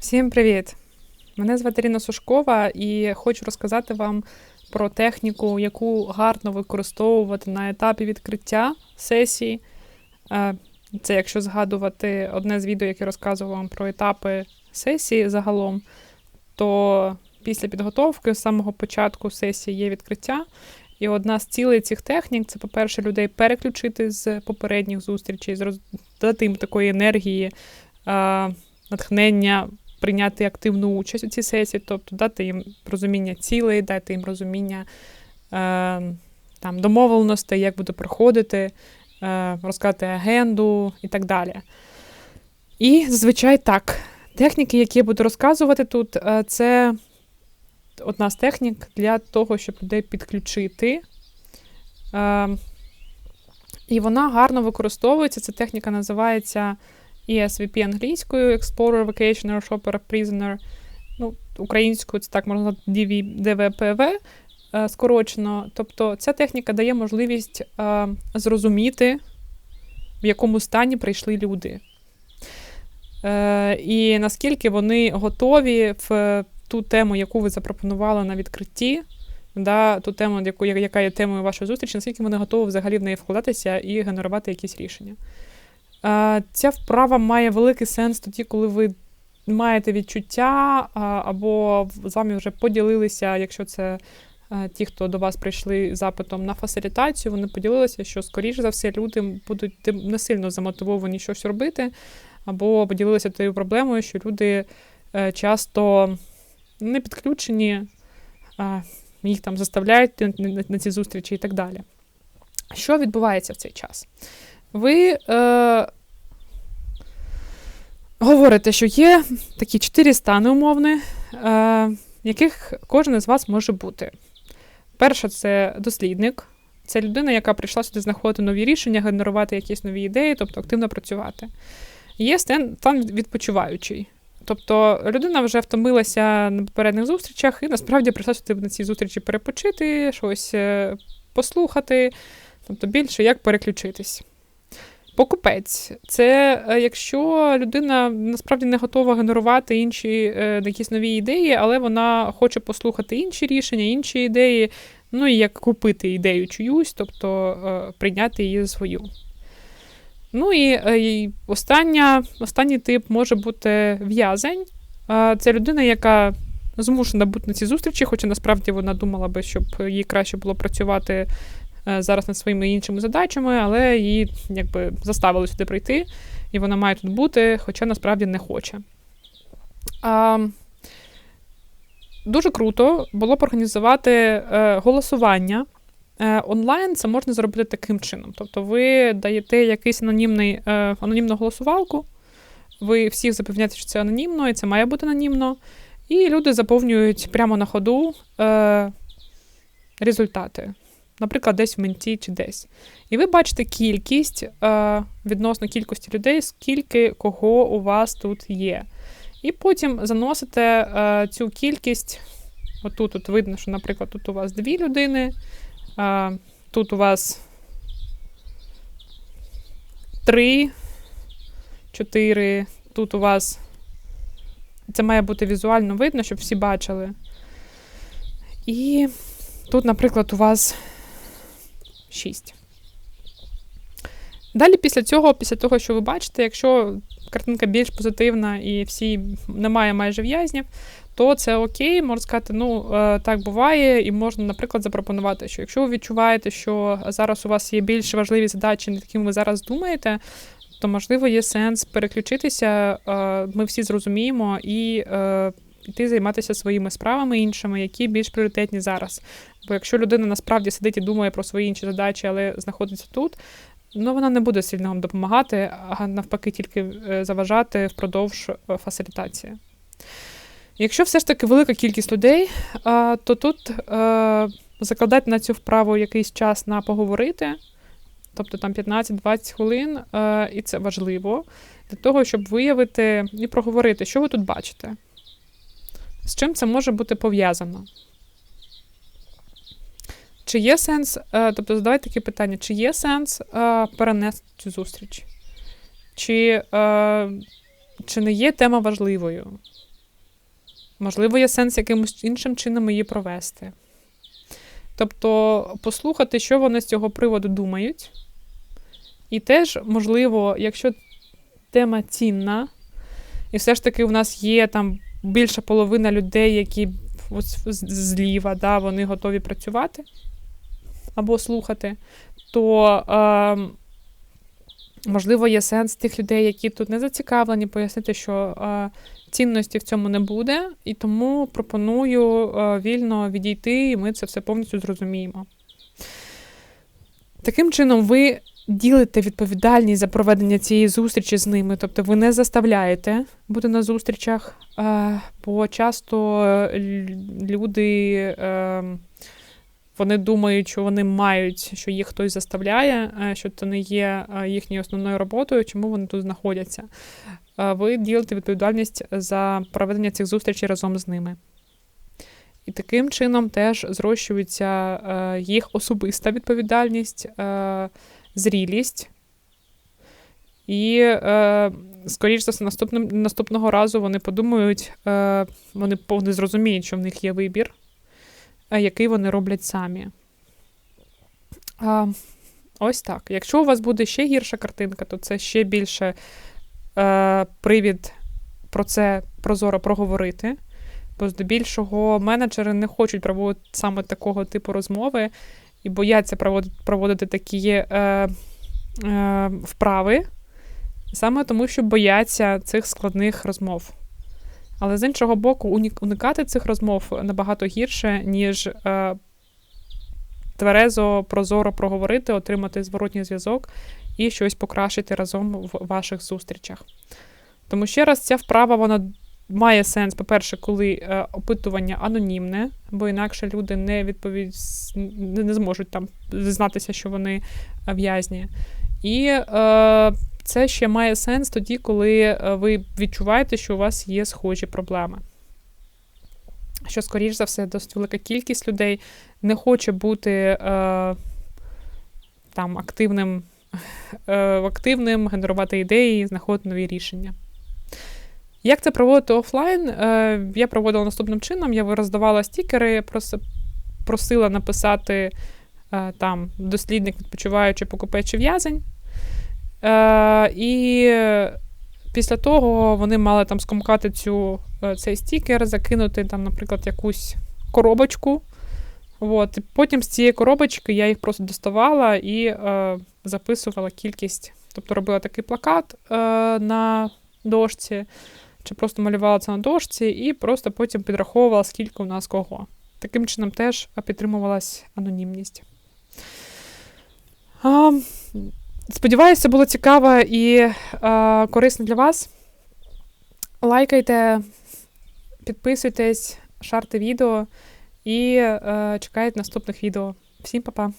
Всім привіт! Мене звати Ріна Сушкова і хочу розказати вам про техніку, яку гарно використовувати на етапі відкриття сесії. Е, Це якщо згадувати одне з відео, яке розказував вам про етапи сесії загалом, то після підготовки з самого початку сесії є відкриття. І одна з цілей цих технік це, по-перше, людей переключити з попередніх зустрічей, дати їм такої енергії, е, натхнення прийняти активну участь у цій сесії, тобто дати їм розуміння цілей, дати їм розуміння е, там, домовленостей, як буде проходити, е, розказати агенду і так далі. І зазвичай так. Техніки, які я буду розказувати тут, е, це одна з технік для того, щоб людей підключити. Е, і вона гарно використовується. Ця техніка називається ESVP англійською, Explorer, Vacationer, Shopper, Prisoner. Ну, українською це так можна DV, DVPV е, скорочено. Тобто ця техніка дає можливість е, зрозуміти, в якому стані прийшли люди. Е, і наскільки вони готові в ту тему, яку ви запропонували на відкритті, да, ту тему, яку, яка є темою вашої зустрічі, наскільки вони готові взагалі в неї вкладатися і генерувати якісь рішення. Ця вправа має великий сенс тоді, коли ви маєте відчуття, або з вами вже поділилися, якщо це е, ті, хто до вас прийшли запитом на фасилітацію, вони поділилися, що, скоріш за все, люди будуть не сильно замотивовані щось робити, або поділилися тією проблемою, що люди е, часто не підключені, їх там заставляють на ці зустрічі і так далі. Що відбувається в цей час? Ви е, говорите, що є такі чотири стани умовні, е, яких кожен з вас може бути. Перша це дослідник, це людина, яка прийшла сюди знаходити нові рішення, генерувати якісь нові ідеї, тобто активно працювати. Є стан, відпочиваючий. Тобто людина вже втомилася на попередніх зустрічах і насправді прийшла сюди на цій зустрічі перепочити, щось е, послухати, тобто більше як переключитись. Покупець це е, якщо людина насправді не готова генерувати інші е, якісь нові ідеї, але вона хоче послухати інші рішення, інші ідеї, ну і як купити ідею чиюсь, тобто е, прийняти її свою. Ну і, остання, останній тип може бути в'язень. Це людина, яка змушена бути на цій зустрічі, хоча насправді вона думала би, щоб їй краще було працювати зараз над своїми іншими задачами, але її якби заставили сюди прийти, і вона має тут бути, хоча насправді не хоче. А, Дуже круто було б організувати е, голосування. Е, онлайн це можна зробити таким чином. Тобто ви даєте якийсь анонімний, е, анонімну голосувалку, ви всіх запевняєте, що це анонімно, і це має бути анонімно. І люди заповнюють прямо на ходу е, результати. Наприклад, десь в менті чи десь. І ви бачите кількість е, відносно кількості людей, скільки кого у вас тут є. І потім заносите е, цю кількість. Отут от видно, що, наприклад, тут у вас дві людини, е, тут у вас три, чотири, тут у вас. Це має бути візуально видно, щоб всі бачили. І тут, наприклад, у вас 6. Далі, після цього, після того, що ви бачите, якщо картинка більш позитивна і всі немає майже в'язнів, то це окей, можна сказати, ну е, так буває, і можна, наприклад, запропонувати, що якщо ви відчуваєте, що зараз у вас є більш важливі задачі, над якими ви зараз думаєте, то можливо є сенс переключитися. е, Ми всі зрозуміємо і е, піти займатися своїми справами іншими, які більш пріоритетні зараз. Бо якщо людина насправді сидить і думає про свої інші задачі, але знаходиться тут, ну вона не буде сильно вам допомагати, а навпаки, тільки е, заважати впродовж е, фасилітації. Якщо все ж таки велика кількість людей, то тут е, закладати на цю вправу якийсь час на поговорити, тобто там 15-20 хвилин, і це важливо для того, щоб виявити і проговорити, що ви тут бачите, з чим це може бути пов'язано. Чи є сенс, е, тобто задавайте такі питання, чи є сенс е, перенести цю зустріч? Чи, е, чи не є тема важливою? Можливо, є сенс якимось іншим чином її провести. Тобто послухати, що вони з цього приводу думають. І теж, можливо, якщо тема цінна, і все ж таки у нас є там більша половина людей, які ось зліва, да, вони готові працювати або слухати, то е, можливо є сенс тих людей, які тут не зацікавлені, пояснити, що е, цінності в цьому не буде, і тому пропоную е, вільно відійти, і ми це все повністю зрозуміємо. Таким чином, ви ділите відповідальність за проведення цієї зустрічі з ними, тобто ви не заставляєте бути на зустрічах, е, бо часто люди. Е, вони думають, що вони мають, що їх хтось заставляє, е, що це не є їхньою основною роботою, чому вони тут знаходяться. Ви ділите відповідальність за проведення цих зустрічей разом з ними. І таким чином теж зрощується їх особиста відповідальність, зрілість. І, е, скоріш за все, наступним, наступного разу вони подумають, е, вони повне зрозуміють, що в них є вибір, е, який вони роблять самі. Е, ось так. Якщо у вас буде ще гірша картинка, то це ще більше е, привід про це прозоро проговорити. Бо здебільшого менеджери не хочуть проводити саме такого типу розмови і бояться проводити, проводити такі е, е, вправи, саме тому, що бояться цих складних розмов. Але з іншого боку, уникати цих розмов набагато гірше, ніж е, тверезо, прозоро проговорити, отримати зворотній зв'язок і щось покращити разом в ваших зустрічах. Тому ще раз, ця вправа вона має сенс, по-перше, коли е, опитування анонімне, бо інакше люди не відповідь не, зможуть там зізнатися, що вони е, в'язні. І е, це ще має сенс тоді, коли е, ви відчуваєте, що у вас є схожі проблеми. Що, скоріш за все, досить велика кількість людей не хоче бути е, там активним, е, активним, генерувати ідеї, знаходити нові рішення. Як це проводити офлайн? Е, я проводила наступним чином: я роздавала стікери, просила написати е, там дослідник, відпочиваючи покупеч в'язень. Е, і після того вони мали там скомкати цю, цей стікер, закинути, там, наприклад, якусь коробочку. От. Потім з цієї коробочки я їх просто доставала і е, записувала кількість, тобто робила такий плакат е, на дошці чи просто малювала це на дошці, і просто потім підраховувала, скільки у нас кого. Таким чином теж підтримувалась анонімність. А, Сподіваюся, було цікаво і а, корисно для вас. Лайкайте, підписуйтесь, шарте відео і а, чекайте наступних відео. Всім па-па!